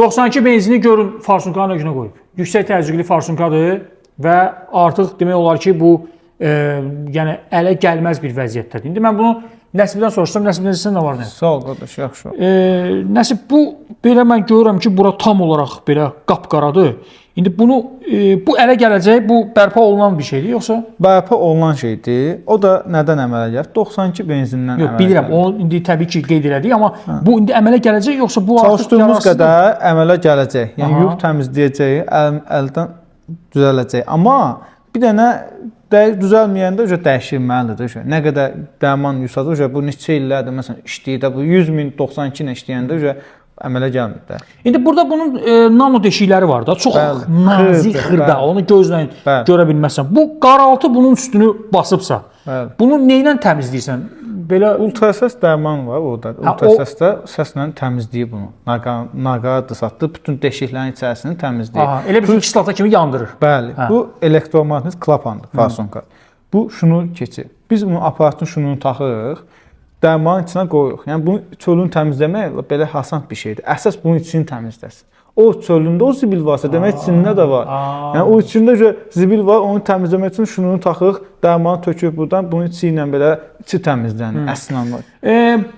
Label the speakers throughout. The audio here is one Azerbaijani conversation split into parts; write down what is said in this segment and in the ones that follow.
Speaker 1: 92 benzini görün farsunkanın özünə qoyub. Yüksək təzyiqli farsunkadır və artıq demək olar ki, bu e, yəni ələ gəlməz bir vəziyyətdədir. İndi mən bunu Nəsibdən soruşsam, Nəsibdən sizin nə var nə?
Speaker 2: Sağ ol qardaş, yaxşı.
Speaker 1: E, Nəsib bu belə mən görürəm ki, bura tam olaraq belə qapqaradır. İndi bunu e, bu ələ gələcək, bu bərpa olunan bir şeydir yoxsa?
Speaker 2: Bərpa olunan şeydir. O da nədən əmələ gəlir? 92 benzindən
Speaker 1: Yox,
Speaker 2: əmələ
Speaker 1: bilirəm.
Speaker 2: gəlir.
Speaker 1: Onu indi təbii ki, qeyd elədik, amma bu indi əmələ gələcək yoxsa bu
Speaker 2: Çalışdığımız qədər əmələ gələcək. Yəni
Speaker 1: Aha.
Speaker 2: yük təmizləyəcək, əl, əldən düzələcək. Amma bir dənə də düzəlməyəndə üzə dəyişilməlidir. Üzə nə qədər dərman yusadı, üzə bu neçə illərdir məsələn işləyir də bu 100 min 92 ilə işləyəndə üzə əmələ gəlmir də.
Speaker 1: İndi burada bunun e, nano deşikləri var da, çox
Speaker 2: Bəli,
Speaker 1: nazik
Speaker 2: xırda,
Speaker 1: onu gözlə görə bilməzsən. Bu qaraltı bunun üstünü basıbsa,
Speaker 2: Bəli.
Speaker 1: bunu nə ilə təmizləyirsən? Belə
Speaker 2: Ultrasəs dərman var orada.
Speaker 1: Ha, o-
Speaker 2: Ultrasəsdə səslə təmizləyir bunu. Naqar naqaradır satdı, bütün deşiklərin içərisini təmizləyir.
Speaker 1: aha, elə bir kislota kimi yandırır.
Speaker 2: Bəli,
Speaker 1: Hə.
Speaker 2: bu elektromaqnit klapandır, farsonka. Bu şunu keçir. Biz bunu aparatın şununu taxırıq, dərmanın içinə qoyuruq. Yəni bunu çölünü təmizləmək belə asan bir şeydir. Əsas bunun içini təmizləsin. O çölündə o zibil varsa, demək içində də var. Yəni o içində görə zibil var, onu təmizləmək üçün şununu taxırıq, dərmanı tökürük burdan, bunun içi ilə belə içi təmizlənir. Əslən var.
Speaker 1: E,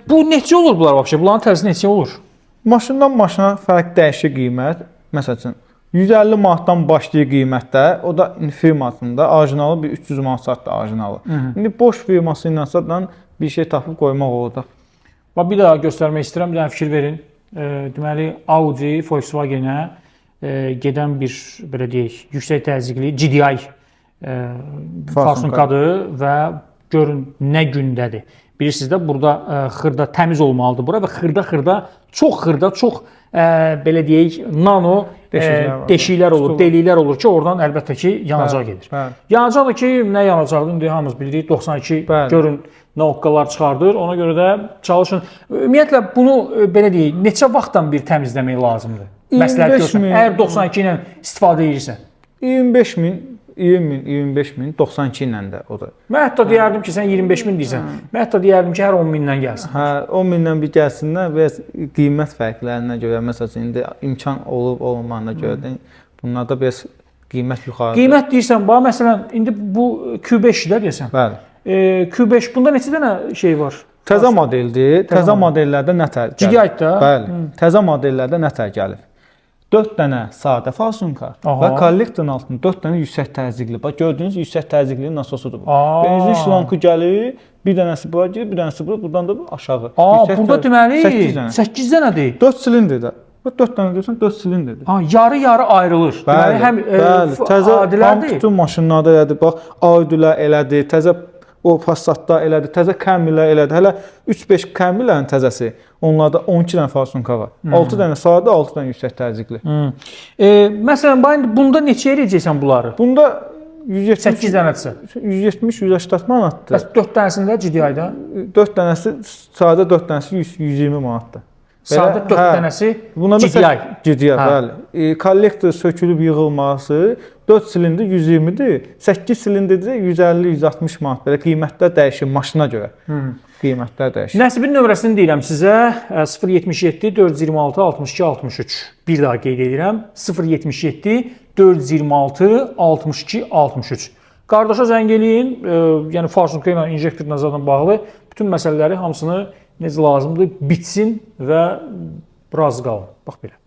Speaker 1: bu neçə olur bunlar vəbşə? Bunların tərzi neçə olur?
Speaker 2: Maşından maşına fərq dəyişir qiymət. Məsəl üçün 150 manatdan başlayır qiymətdə. O da firmasında orijinalı bir 300 manat satdı orijinalı. İndi boş firması ilə satan bir şey tapıb qoymaq orada.
Speaker 1: Bax bir daha göstərmək istəyirəm, bir dənə fikir verin. Deməli Audi Volkswagen-ə gedən bir belə deyək, yüksək təzyiqli GDI farsonkadır və görün nə gündədir. Bilirsiniz də burada e, xırda təmiz olmalıdır bura və xırda-xırda, çox xırda, çox e, belə deyək, nano e,
Speaker 2: Deşiklər var.
Speaker 1: deşiklər olur, deliklər olur ki, oradan əlbəttə ki, yanacaq gedir.
Speaker 2: Bəli.
Speaker 1: Yanacaq da ki, nə yanacaqdır? İndi hamımız bilirik 92
Speaker 2: Bəli.
Speaker 1: görün nə oqqalar çıxardır. Ona görə də çalışın. Ümumiyyətlə bunu belə deyək, neçə vaxtdan bir təmizləmək lazımdır?
Speaker 2: 25
Speaker 1: Məsləhət görsən. Əgər 92 ilə istifadə edirsən.
Speaker 2: 25 min, 20 min, 25 min 92 ilə də o da.
Speaker 1: Mən hətta deyərdim ki, sən 25 min deyirsən. Mən hətta deyərdim ki, hər 10 mindən gəlsin.
Speaker 2: Hə, 10 mindən bir gəlsinlər və qiymət fərqlərinə görə məsələn indi imkan olub olmamağına görə də bunlarda biraz qiymət yuxarıdır.
Speaker 1: Qiymət deyirsən, bax məsələn, indi bu Q5-də deyəsən.
Speaker 2: Bəli.
Speaker 1: E, Q5 bunda neçə dənə şey var?
Speaker 2: Təzə modeldir. Təzə modellərdə nətər?
Speaker 1: Gigabyte da?
Speaker 2: Bəli. Təzə modellərdə nətər gəlir? 4 dənə sadə fasunka
Speaker 1: Aha.
Speaker 2: və kollektorun altında 4 dənə yüksək təzyiqli. Bax gördüyünüz yüksək təzyiqli nasosudur bu. Benzin şlankı gəlir, bir dənəsi bura girir, bir dənəsi bura, buradan da bu aşağı.
Speaker 1: Aa,
Speaker 2: Yüksək
Speaker 1: burada
Speaker 2: təzyiq-
Speaker 1: deməli
Speaker 2: 8 dənə.
Speaker 1: 8 dənədir.
Speaker 2: 4 silindrdə. Bax 4 dənə görsən 4 silindrdir.
Speaker 1: Ha, yarı-yarı ayrılır. Deməli həm e,
Speaker 2: bəli. Təzə
Speaker 1: adilərdir.
Speaker 2: bütün maşınlarda elədir. Bax, Audi-lər elədir, təzə o Passat-da elədir, təzə Camry-lər elədir. Hələ 3-5 Camry-lərin təzəsi, onlarda 12 dənə fasunka var. 6 dənə sadə, 6 dənə yüksək təzyiqli.
Speaker 1: Hı. E, məsələn, bunda neçəyə eləyəcəksən bunları?
Speaker 2: Bunda 170
Speaker 1: 8 dənədirsə.
Speaker 2: 170-180 manatdır.
Speaker 1: Bəs 4 dənəsində GDI-də
Speaker 2: 4 dənəsi sadə 4 dənəsi 100 120 manatdır.
Speaker 1: Sadə 4
Speaker 2: hə.
Speaker 1: dənəsi
Speaker 2: Buna
Speaker 1: GDI.
Speaker 2: GDI,
Speaker 1: Hə.
Speaker 2: bəli. E, kollektor sökülüb yığılması 4 silindr 120-dir. 8 silindrdə 150-160 manat belə qiymətlər dəyişir maşına görə.
Speaker 1: Hı.
Speaker 2: Qiymətlər dəyişir.
Speaker 1: Nəsibin nömrəsini deyirəm sizə. e, 077 426 62 63. Bir daha qeyd edirəm. 077 426 62 63. Qardaşa zəng eləyin. E, yəni Farsunka ilə injektor nəzarətlə bağlı bütün məsələləri hamısını necə lazımdır bitsin və razı qalın. Bax belə.